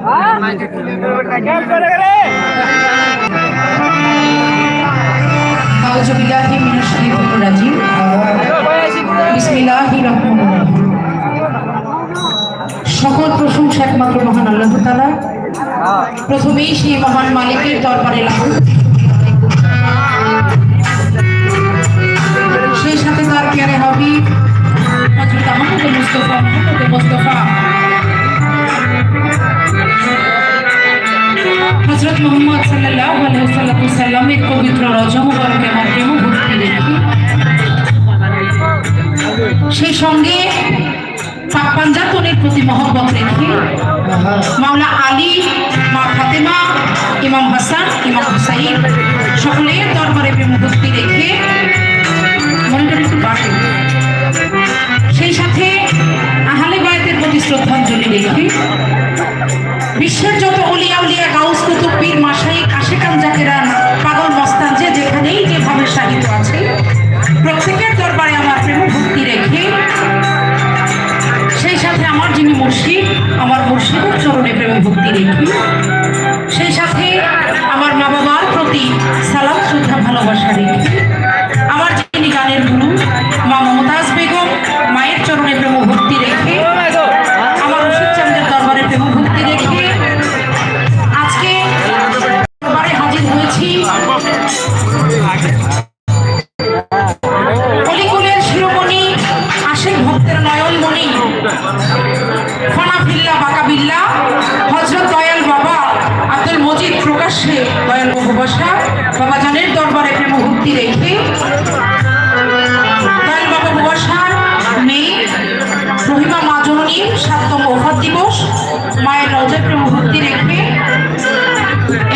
Hah? আল্লাহ তাআলা প্রথমেই সেই মহান মালিকের দরবারে লাভ সেই সাথে তার কেয়ারে হযরত আহমদ মুস্তাফা, মুহাম্মদ মুস্তাফা, হযরত মুহাম্মদ সাল্লাল্লাহু আলাইহি সাল্লামের পবিত্র রজা মুবারকে আমার প্রেম ভক্তি সেই সঙ্গে পাক পাঞ্জাতনের প্রতি মহব্বত রেখে মাওলা আলী, মা ফাতেমা, ইমাম হাসান, ইমাম হুসাইন সকলের দরবারে প্রেম ভক্তি রেখে সেই সাথে আহলে বায়তের প্রতি শ্রদ্ধাঞ্জলি রেখে বিশ্বের যত উলিয়া উলিয়া গাউস কুতুব পীর মাসাই আশেকান জাকেরা পাগল মস্তান যে যেখানেই যেভাবে সাহিত্য আছে, প্রত্যেকের দরবারে আমার প্রেম আমার মুর্শিদের চরণে প্রেম ভক্তি রেখে সেই সাথে আমার মা বাবার প্রতি সালাম, শ্রদ্ধা, ভালোবাসা রেখে আমার যিনি গানের গুরু, মা মমতাজ বেগম, মায়ের চরণে প্রেম ভক্তি রেখে আমার রশিদ চান্দের দরবারে প্রেম ভক্তি রেখে আজকে দরবারে হাজির হয়েছি। দয়াল উপবাসা বাবা জানের দরবারে প্রেম ভক্তি রেখে বাবা উপবাসার মেয়ে রহিমা মা দিবস মায়ের রেখে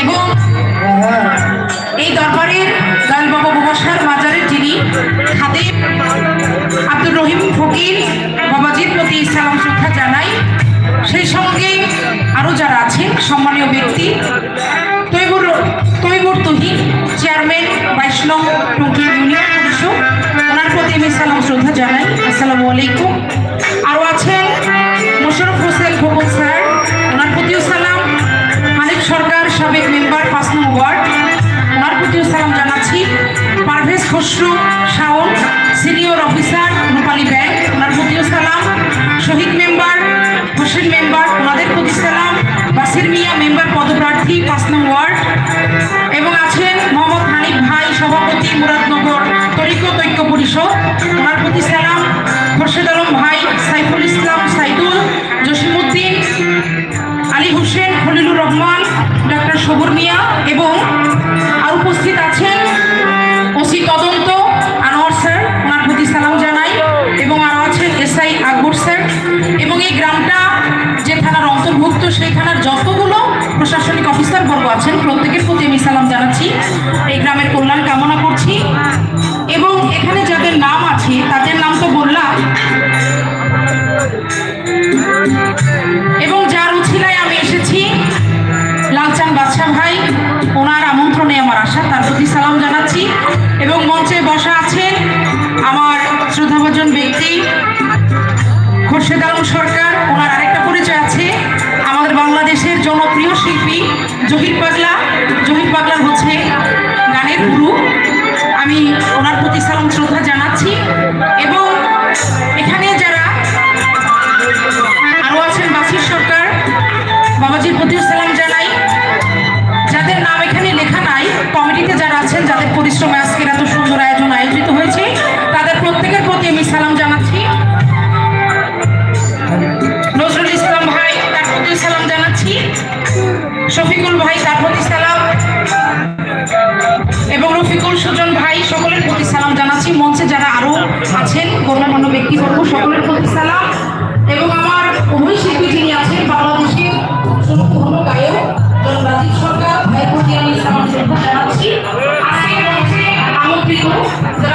এবং এই বাবা যিনি রহিম ফকির জানাই। সেই সঙ্গে আরও যারা আছেন, সম্মানীয় ব্যক্তি তহিন, চেয়ারম্যান বাইশ নং টঙ্কি ইউনিয়ন পরিষদ ওনার প্রতি আমি সালাম, শ্রদ্ধা জানাই। আসসালামু আলাইকুম। আরও আছেন মোশারফ হোসেন স্যার। ওনার প্রতিও সালাম। মানিক সরকার, সাবেক মেম্বার, পাঁচ ওয়ার্ড। ওনার প্রতিও সালাম জানাচ্ছি। Parvez Khasru, Shawon, senior officer, Rupali bank. সভাপতি মুরাদনগর তরিকত ঐক্য পরিষদ। ওনার প্রতি সালাম খোরশেদ আলম ভাই সাইফুল ইসলাম সাইদুল জসিমুদ্দিন আলী হোসেন, খলিলুর রহমান, ডাক্তার সবুর মিয়া এবং আর উপস্থিত আছেন ওসি তদন্ত আনোয়ার স্যার। ওনার প্রতি সালাম জানাই এবং আরও আছেন এসআই আকবর স্যার। এবং এই গ্রামটা যে থানার অন্তর্ভুক্ত সেই থানার যতগুলো প্রশাসনিক অফিসার বর্গ আছেন, প্রত্যেকের সালাম জানাচ্ছি। এই গ্রামের কল্যাণ কামনা করছি। এবং এখানে যাদের নাম আছে, তাদের নাম তো বললাম। এবং যার উছিলায় আমি এসেছি, লালচান বাদশাহ ভাই, ওনার আমন্ত্রণে আমার আশা, তার প্রতি সালাম জানাচ্ছি। এবং মঞ্চে বসা আছেন আমার শ্রদ্ধাভাজন ব্যক্তি, খোরশেদ আলম সরকার। ওনার আরেকটা পরিচয় আছে, আমাদের বাংলাদেশের জনপ্রিয় শিল্পী জহির পাগলা। জহির বাগলার হচ্ছে গানের গুরু। আমি ওনার প্রতি সালাম শ্রদ্ধা So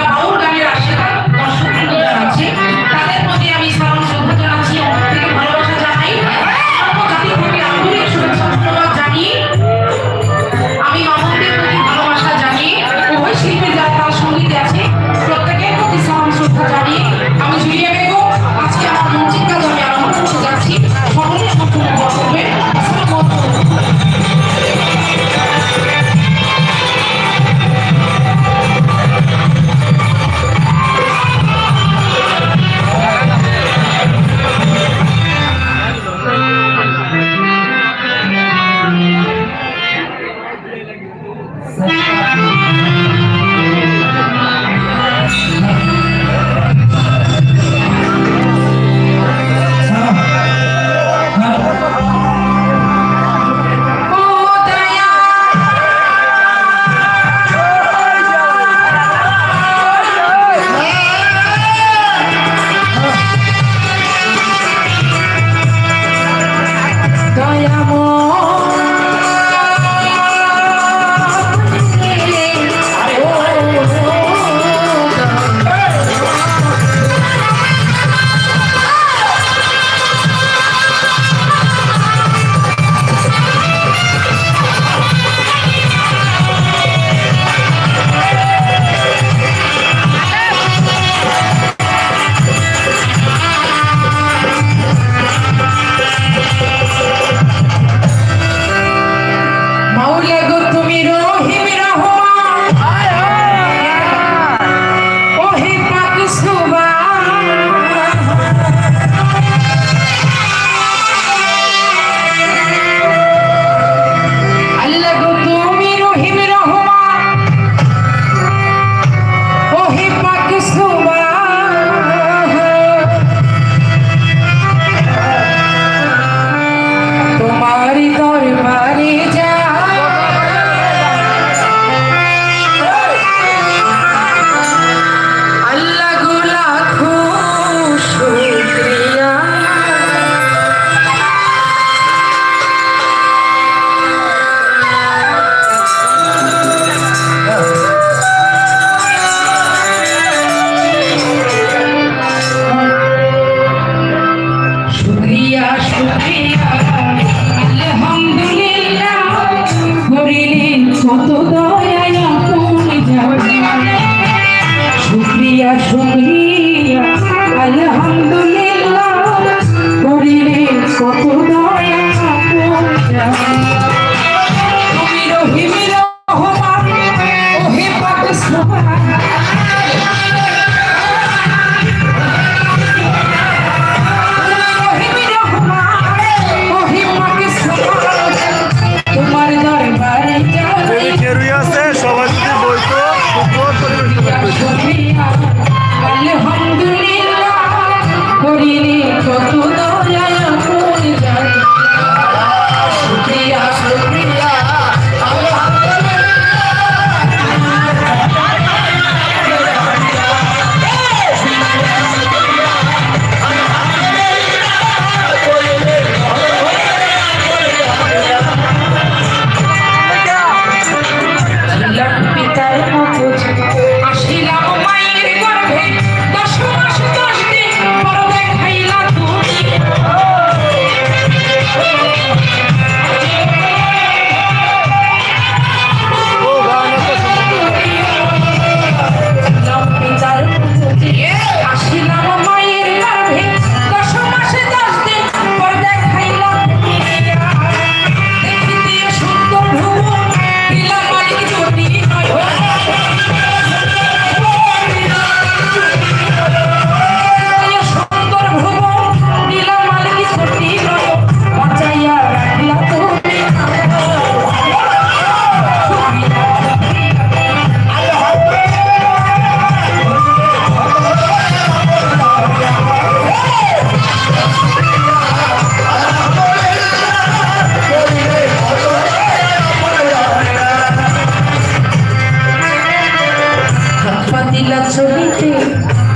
দিলা চলিতে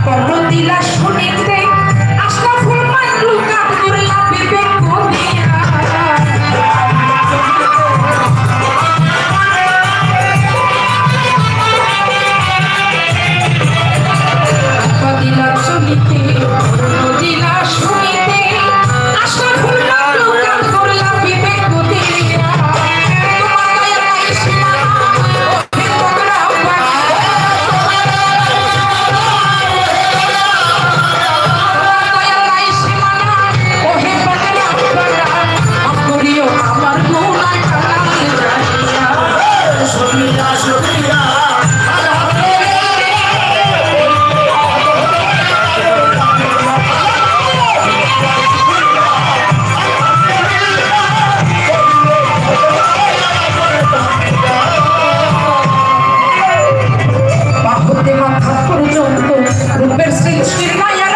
কত দিলা শুনিতে